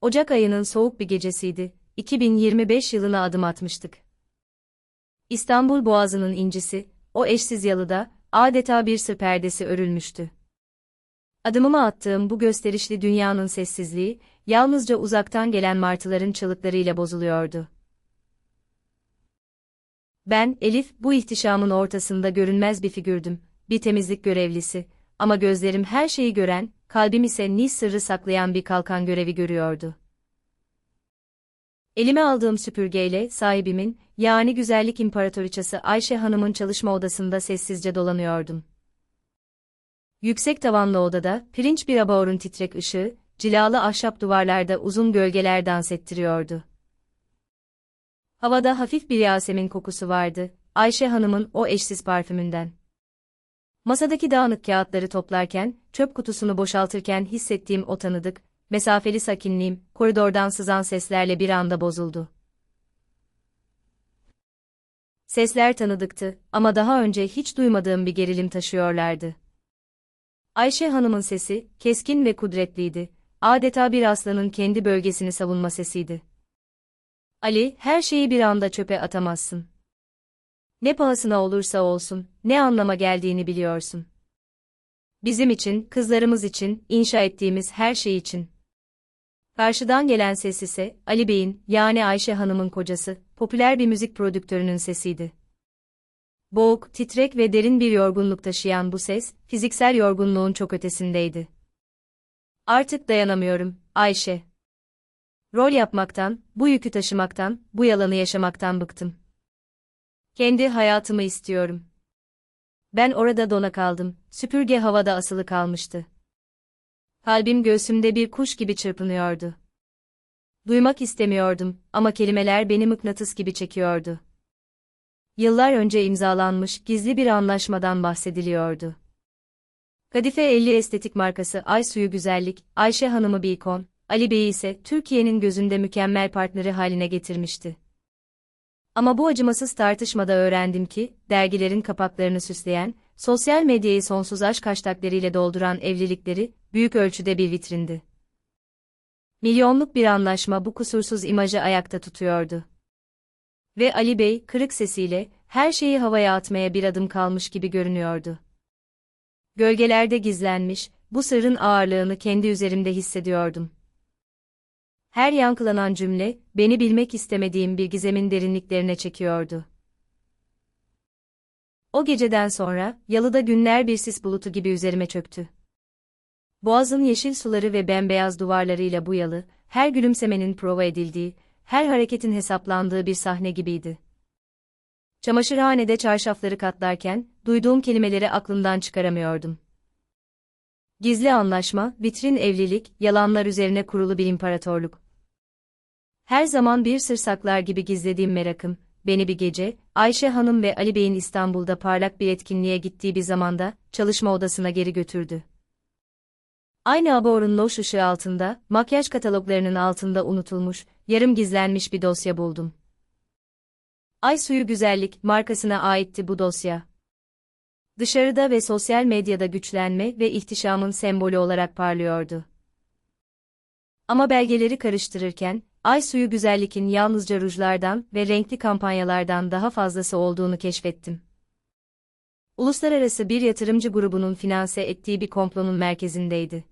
Ocak ayının soğuk bir gecesiydi. 2025 yılına adım atmıştık. İstanbul Boğazı'nın incisi, o eşsiz yalıda, adeta bir sır perdesi örülmüştü. Adımımı attığım bu gösterişli dünyanın sessizliği, yalnızca uzaktan gelen martıların çığlıklarıyla bozuluyordu. Ben, Elif, bu ihtişamın ortasında görünmez bir figürdüm, bir temizlik görevlisi, ama gözlerim her şeyi gören, kalbim ise Nis sırrı saklayan bir kalkan görevi görüyordu. Elime aldığım süpürgeyle sahibimin, yani güzellik imparatoriçası Ayşe Hanım'ın çalışma odasında sessizce dolanıyordum. Yüksek tavanlı odada, pirinç bir abaorun titrek ışığı, cilalı ahşap duvarlarda uzun gölgeler dans ettiriyordu. Havada hafif bir Yasemin kokusu vardı, Ayşe Hanım'ın o eşsiz parfümünden. Masadaki dağınık kağıtları toplarken, çöp kutusunu boşaltırken hissettiğim o tanıdık, mesafeli sakinliğim, koridordan sızan seslerle bir anda bozuldu. Sesler tanıdıktı ama daha önce hiç duymadığım bir gerilim taşıyorlardı. Ayşe Hanım'ın sesi, keskin ve kudretliydi, adeta bir aslanın kendi bölgesini savunma sesiydi. Ali, her şeyi bir anda çöpe atamazsın. Ne pahasına olursa olsun, ne anlama geldiğini biliyorsun. Bizim için, kızlarımız için, inşa ettiğimiz her şey için. Karşıdan gelen ses ise, Ali Bey'in, yani Ayşe Hanım'ın kocası, popüler bir müzik prodüktörünün sesiydi. Boğuk, titrek ve derin bir yorgunluk taşıyan bu ses, fiziksel yorgunluğun çok ötesindeydi. Artık dayanamıyorum, Ayşe. Rol yapmaktan, bu yükü taşımaktan, bu yalanı yaşamaktan bıktım. Kendi hayatımı istiyorum. Ben orada dona kaldım, süpürge havada asılı kalmıştı. Kalbim göğsümde bir kuş gibi çırpınıyordu. Duymak istemiyordum ama kelimeler beni mıknatıs gibi çekiyordu. Yıllar önce imzalanmış gizli bir anlaşmadan bahsediliyordu. Kadife 50 estetik markası Ay Suyu Güzellik, Ayşe Hanım'ı bir Ali Bey'i ise Türkiye'nin gözünde mükemmel partneri haline getirmişti. Ama bu acımasız tartışmada öğrendim ki, dergilerin kapaklarını süsleyen, sosyal medyayı sonsuz aşk hashtagleri dolduran evlilikleri, büyük ölçüde bir vitrindi. Milyonluk bir anlaşma bu kusursuz imajı ayakta tutuyordu. Ve Ali Bey, kırık sesiyle, her şeyi havaya atmaya bir adım kalmış gibi görünüyordu. Gölgelerde gizlenmiş, bu sırrın ağırlığını kendi üzerimde hissediyordum. Her yankılanan cümle, beni bilmek istemediğim bir gizemin derinliklerine çekiyordu. O geceden sonra, yalıda günler bir sis bulutu gibi üzerime çöktü. Boğazın yeşil suları ve bembeyaz duvarlarıyla bu yalı, her gülümsemenin prova edildiği, her hareketin hesaplandığı bir sahne gibiydi. Çamaşırhanede çarşafları katlarken, duyduğum kelimeleri aklımdan çıkaramıyordum. Gizli anlaşma, vitrin evlilik, yalanlar üzerine kurulu bir imparatorluk. Her zaman bir sır saklar gibi gizlediğim merakım, beni bir gece, Ayşe Hanım ve Ali Bey'in İstanbul'da parlak bir etkinliğe gittiği bir zamanda, çalışma odasına geri götürdü. Aynı aborun loş ışığı altında, makyaj kataloglarının altında unutulmuş, yarım gizlenmiş bir dosya buldum. Ay Suyu Güzellik markasına aitti bu dosya. Dışarıda ve sosyal medyada güçlenme ve ihtişamın sembolü olarak parlıyordu. Ama belgeleri karıştırırken, Ay Suyu Güzellik'in yalnızca rujlardan ve renkli kampanyalardan daha fazlası olduğunu keşfettim. Uluslararası bir yatırımcı grubunun finanse ettiği bir komplonun merkezindeydi.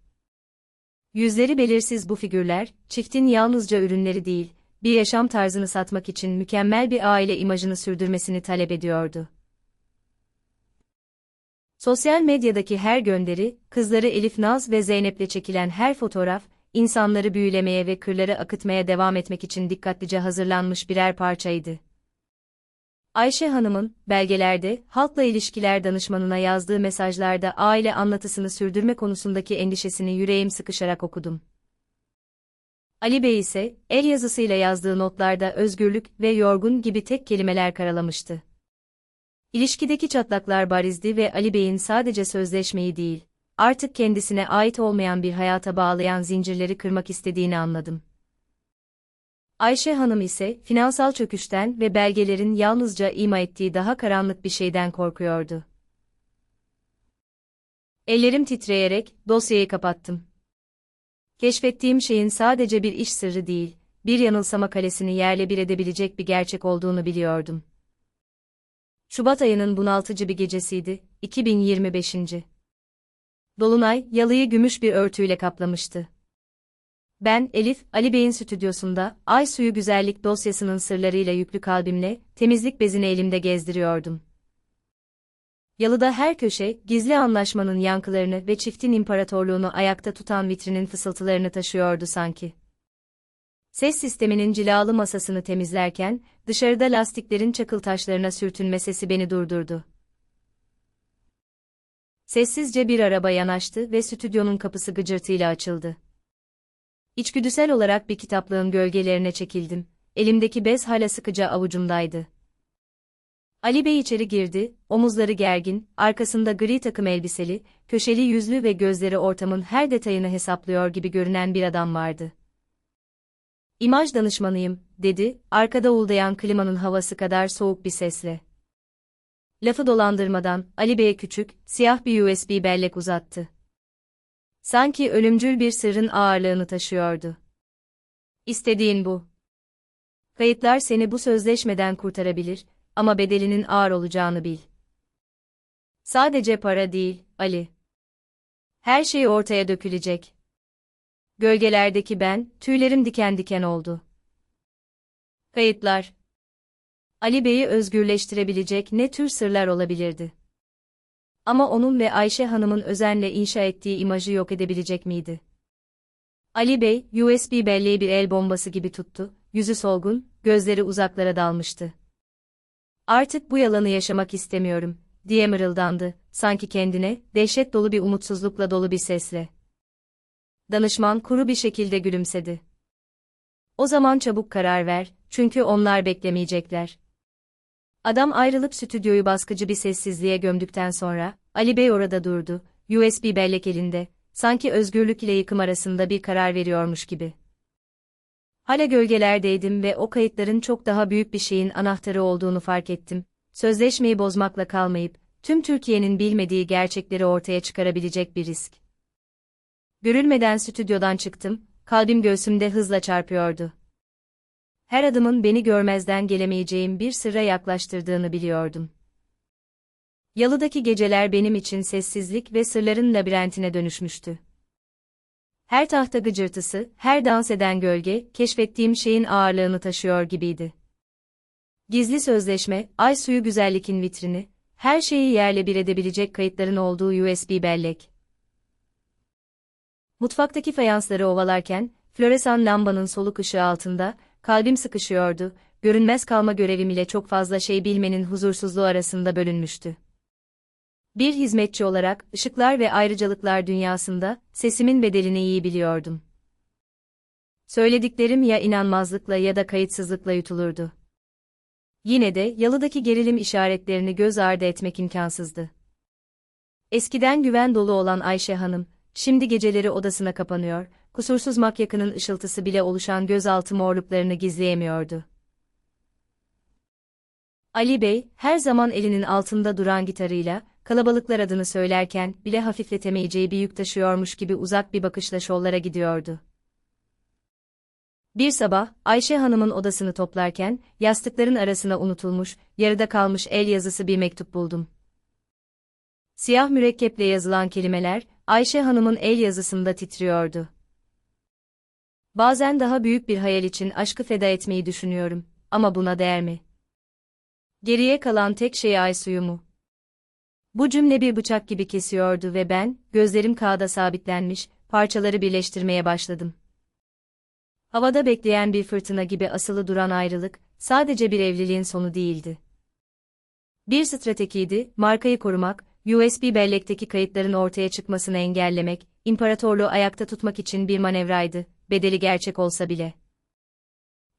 Yüzleri belirsiz bu figürler, çiftin yalnızca ürünleri değil, bir yaşam tarzını satmak için mükemmel bir aile imajını sürdürmesini talep ediyordu. Sosyal medyadaki her gönderi, kızları Elif Naz ve Zeynep'le çekilen her fotoğraf, insanları büyülemeye ve kırları akıtmaya devam etmek için dikkatlice hazırlanmış birer parçaydı. Ayşe Hanım'ın, belgelerde, halkla ilişkiler danışmanına yazdığı mesajlarda aile anlatısını sürdürme konusundaki endişesini yüreğim sıkışarak okudum. Ali Bey ise, el yazısıyla yazdığı notlarda özgürlük ve yorgun gibi tek kelimeler karalamıştı. İlişkideki çatlaklar barizdi ve Ali Bey'in sadece sözleşmeyi değil, artık kendisine ait olmayan bir hayata bağlayan zincirleri kırmak istediğini anladım. Ayşe Hanım ise finansal çöküşten ve belgelerin yalnızca ima ettiği daha karanlık bir şeyden korkuyordu. Ellerim titreyerek dosyayı kapattım. Keşfettiğim şeyin sadece bir iş sırrı değil, bir yanılsama kalesini yerle bir edebilecek bir gerçek olduğunu biliyordum. Şubat ayının bunaltıcı bir gecesiydi, 2025. Dolunay, yalıyı gümüş bir örtüyle kaplamıştı. Ben, Elif, Ali Bey'in stüdyosunda, Ay Suyu Güzellik dosyasının sırlarıyla yüklü kalbimle, temizlik bezini elimde gezdiriyordum. Yalıda her köşe, gizli anlaşmanın yankılarını ve çiftin imparatorluğunu ayakta tutan vitrinin fısıltılarını taşıyordu sanki. Ses sisteminin cilalı masasını temizlerken, dışarıda lastiklerin çakıl taşlarına sürtünme sesi beni durdurdu. Sessizce bir araba yanaştı ve stüdyonun kapısı gıcırtıyla açıldı. İçgüdüsel olarak bir kitaplığın gölgelerine çekildim. Elimdeki bez hala sıkıca avucumdaydı. Ali Bey içeri girdi, omuzları gergin, arkasında gri takım elbiseli, köşeli yüzlü ve gözleri ortamın her detayını hesaplıyor gibi görünen bir adam vardı. İmaj danışmanıyım, dedi, arkada uldayan klimanın havası kadar soğuk bir sesle. Lafı dolandırmadan, Ali Bey'e küçük, siyah bir USB bellek uzattı. Sanki ölümcül bir sırrın ağırlığını taşıyordu. İstediğin bu. Kayıtlar seni bu sözleşmeden kurtarabilir ama bedelinin ağır olacağını bil. Sadece para değil, Ali. Her şey ortaya dökülecek. Gölgelerdeki ben, tüylerim diken diken oldu. Kayıtlar. Ali Bey'i özgürleştirebilecek ne tür sırlar olabilirdi? Ama onun ve Ayşe Hanım'ın özenle inşa ettiği imajı yok edebilecek miydi? Ali Bey, USB belleği bir el bombası gibi tuttu, yüzü solgun, gözleri uzaklara dalmıştı. Artık bu yalanı yaşamak istemiyorum, diye mırıldandı, sanki kendine, dehşet dolu bir umutsuzlukla dolu bir sesle. Danışman kuru bir şekilde gülümsedi. O zaman çabuk karar ver, çünkü onlar beklemeyecekler. Adam ayrılıp stüdyoyu baskıcı bir sessizliğe gömdükten sonra, Ali Bey orada durdu, USB bellek elinde, sanki özgürlük ile yıkım arasında bir karar veriyormuş gibi. Hala gölgelerdeydim ve o kayıtların çok daha büyük bir şeyin anahtarı olduğunu fark ettim. Sözleşmeyi bozmakla kalmayıp, tüm Türkiye'nin bilmediği gerçekleri ortaya çıkarabilecek bir risk. Görülmeden stüdyodan çıktım, kalbim göğsümde hızla çarpıyordu. Her adımın beni görmezden gelemeyeceğim bir sırra yaklaştırdığını biliyordum. Yalıdaki geceler benim için sessizlik ve sırların labirentine dönüşmüştü. Her tahta gıcırtısı, her dans eden gölge, keşfettiğim şeyin ağırlığını taşıyor gibiydi. Gizli sözleşme, ay suyu güzellikin vitrini, her şeyi yerle bir edebilecek kayıtların olduğu USB bellek. Mutfaktaki fayansları ovalarken, floresan lambanın soluk ışığı altında, kalbim sıkışıyordu, görünmez kalma görevim ile çok fazla şey bilmenin huzursuzluğu arasında bölünmüştü. Bir hizmetçi olarak, ışıklar ve ayrıcalıklar dünyasında, sesimin bedelini iyi biliyordum. Söylediklerim ya inanmazlıkla ya da kayıtsızlıkla yutulurdu. Yine de, yalıdaki gerilim işaretlerini göz ardı etmek imkansızdı. Eskiden güven dolu olan Ayşe Hanım, şimdi geceleri odasına kapanıyor, kusursuz makyakının ışıltısı bile oluşan gözaltı morluklarını gizleyemiyordu. Ali Bey, her zaman elinin altında duran gitarıyla, kalabalıklar adını söylerken bile hafifletemeyeceği bir yük taşıyormuş gibi uzak bir bakışla şollara gidiyordu. Bir sabah, Ayşe Hanım'ın odasını toplarken, yastıkların arasına unutulmuş, yarıda kalmış el yazısı bir mektup buldum. Siyah mürekkeple yazılan kelimeler, Ayşe Hanım'ın el yazısında titriyordu. Bazen daha büyük bir hayal için aşkı feda etmeyi düşünüyorum, ama buna değer mi? Geriye kalan tek şey ay suyu mu? Bu cümle bir bıçak gibi kesiyordu ve ben, gözlerim kağıda sabitlenmiş, parçaları birleştirmeye başladım. Havada bekleyen bir fırtına gibi asılı duran ayrılık, sadece bir evliliğin sonu değildi. Bir stratejiydi, markayı korumak, USB bellekteki kayıtların ortaya çıkmasını engellemek, imparatorluğu ayakta tutmak için bir manevraydı, bedeli gerçek olsa bile.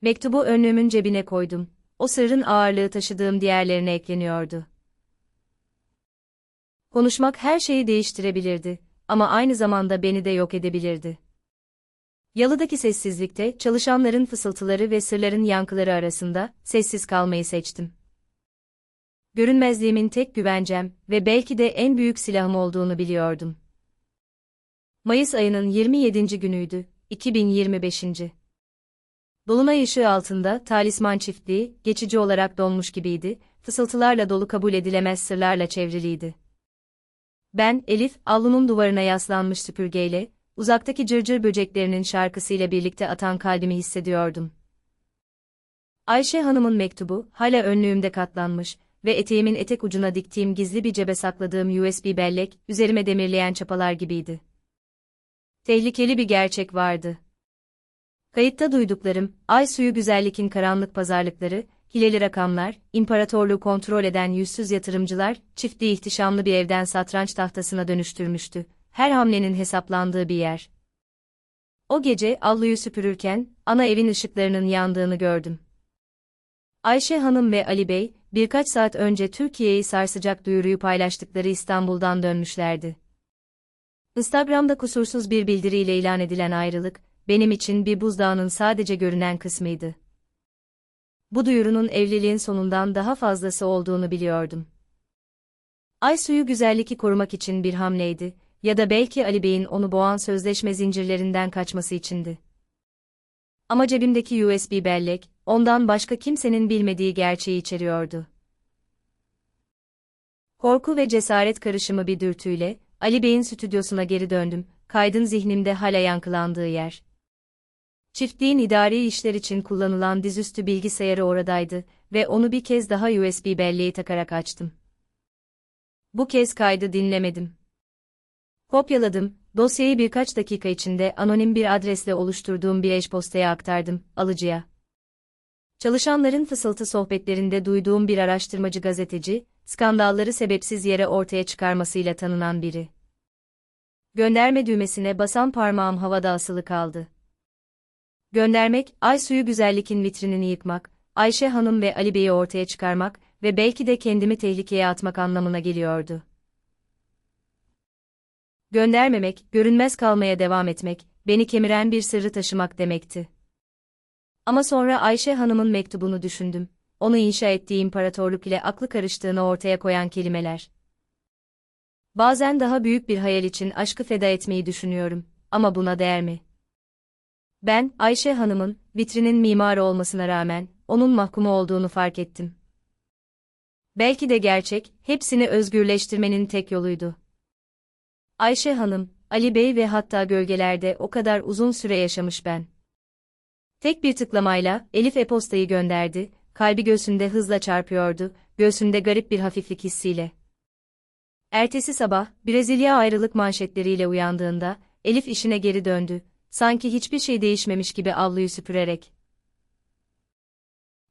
Mektubu önlüğümün cebine koydum. O sırrın ağırlığı taşıdığım diğerlerine ekleniyordu. Konuşmak her şeyi değiştirebilirdi ama aynı zamanda beni de yok edebilirdi. Yalıdaki sessizlikte çalışanların fısıltıları ve sırların yankıları arasında sessiz kalmayı seçtim. Görünmezliğimin tek güvencem ve belki de en büyük silahım olduğunu biliyordum. Mayıs ayının 27. günüydü, 2025. Dolunay ışığı altında talisman çiftliği, geçici olarak donmuş gibiydi, fısıltılarla dolu kabul edilemez sırlarla çevriliydi. Ben, Elif, avlunun duvarına yaslanmış süpürgeyle, uzaktaki cırcır böceklerinin şarkısıyla birlikte atan kalbimi hissediyordum. Ayşe Hanım'ın mektubu, hala önlüğümde katlanmış ve eteğimin etek ucuna diktiğim gizli bir cebe sakladığım USB bellek, üzerime demirleyen çapalar gibiydi. Tehlikeli bir gerçek vardı. Kayıtta duyduklarım, ay suyu güzellikin karanlık pazarlıkları, hileli rakamlar, imparatorluğu kontrol eden yüzsüz yatırımcılar, çiftliği ihtişamlı bir evden satranç tahtasına dönüştürmüştü. Her hamlenin hesaplandığı bir yer. O gece avluyu süpürürken, ana evin ışıklarının yandığını gördüm. Ayşe Hanım ve Ali Bey, birkaç saat önce Türkiye'yi sarsacak duyuruyu paylaştıkları İstanbul'dan dönmüşlerdi. Instagram'da kusursuz bir bildiriyle ilan edilen ayrılık, benim için bir buzdağının sadece görünen kısmıydı. Bu duyurunun evliliğin sonundan daha fazlası olduğunu biliyordum. Ay suyu güzelliği korumak için bir hamleydi ya da belki Ali Bey'in onu boğan sözleşme zincirlerinden kaçması içindi. Ama cebimdeki USB bellek, ondan başka kimsenin bilmediği gerçeği içeriyordu. Korku ve cesaret karışımı bir dürtüyle, Ali Bey'in stüdyosuna geri döndüm, kaydın zihnimde hala yankılandığı yer. Çiftliğin idari işler için kullanılan dizüstü bilgisayarı oradaydı ve onu bir kez daha USB belleği takarak açtım. Bu kez kaydı dinlemedim. Kopyaladım, dosyayı birkaç dakika içinde anonim bir adresle oluşturduğum bir e-postaya aktardım, alıcıya. Çalışanların fısıltı sohbetlerinde duyduğum bir araştırmacı gazeteci, skandalları sebepsiz yere ortaya çıkarmasıyla tanınan biri. Gönderme düğmesine basan parmağım havada asılı kaldı. Göndermek, ay suyu güzellikin vitrinini yıkmak, Ayşe Hanım ve Ali Bey'i ortaya çıkarmak ve belki de kendimi tehlikeye atmak anlamına geliyordu. Göndermemek, görünmez kalmaya devam etmek, beni kemiren bir sırrı taşımak demekti. Ama sonra Ayşe Hanım'ın mektubunu düşündüm. Onu inşa ettiği imparatorluk ile aklı karıştığını ortaya koyan kelimeler. Bazen daha büyük bir hayal için aşkı feda etmeyi düşünüyorum. Ama buna değer mi? Ben, Ayşe Hanım'ın, vitrinin mimarı olmasına rağmen, onun mahkumu olduğunu fark ettim. Belki de gerçek, hepsini özgürleştirmenin tek yoluydu. Ayşe Hanım, Ali Bey ve hatta gölgelerde o kadar uzun süre yaşamış ben. Tek bir tıklamayla Elif e-postayı gönderdi, kalbi göğsünde hızla çarpıyordu, göğsünde garip bir hafiflik hissiyle. Ertesi sabah, Brezilya ayrılık manşetleriyle uyandığında, Elif işine geri döndü, sanki hiçbir şey değişmemiş gibi avluyu süpürerek.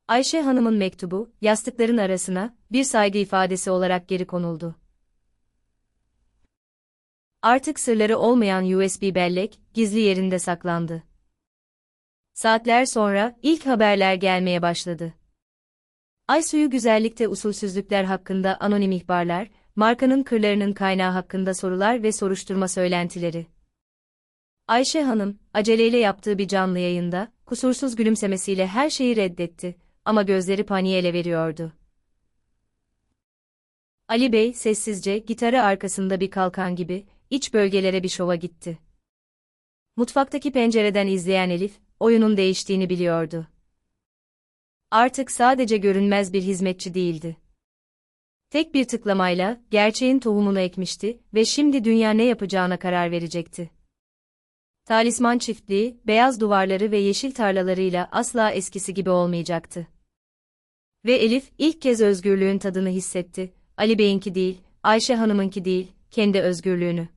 Ayşe Hanım'ın mektubu, yastıkların arasına, bir saygı ifadesi olarak geri konuldu. Artık sırları olmayan USB bellek, gizli yerinde saklandı. Saatler sonra, ilk haberler gelmeye başladı. Ay güzellikte usulsüzlükler hakkında anonim ihbarlar, markanın kırlarının kaynağı hakkında sorular ve soruşturma söylentileri. Ayşe Hanım, aceleyle yaptığı bir canlı yayında, kusursuz gülümsemesiyle her şeyi reddetti ama gözleri paniğe ele veriyordu. Ali Bey sessizce gitarı arkasında bir kalkan gibi iç bölgelere bir şova gitti. Mutfaktaki pencereden izleyen Elif, oyunun değiştiğini biliyordu. Artık sadece görünmez bir hizmetçi değildi. Tek bir tıklamayla gerçeğin tohumunu ekmişti ve şimdi dünya ne yapacağına karar verecekti. Talisman çiftliği, beyaz duvarları ve yeşil tarlalarıyla asla eskisi gibi olmayacaktı. Ve Elif ilk kez özgürlüğün tadını hissetti. Ali Bey'inki değil, Ayşe Hanım'ınki değil, kendi özgürlüğünü.